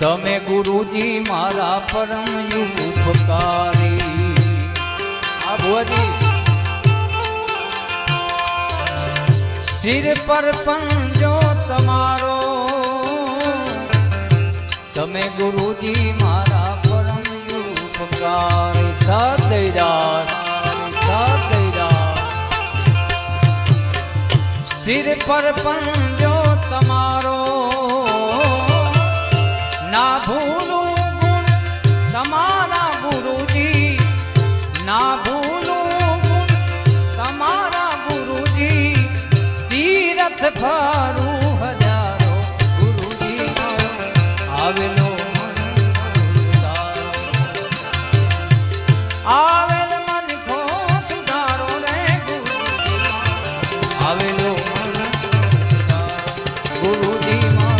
તમે ગુરુજી મારા પરમ ઉપકારી આ સિર પર પંજો તમારો, તમે ગુરુજી મારા પરમ ઉપકારી સદૈરા સદૈરા સિર પર પંજો તમારો ભૂલો તમારા ગુરુજી. ના ભૂલો તમારા ગુરુજી. તીરથ ફરું હજારો ગુરુજી. આવેલો આવેલ મન સુધારો ગુરુ આવેલો મન ગુરુજી મા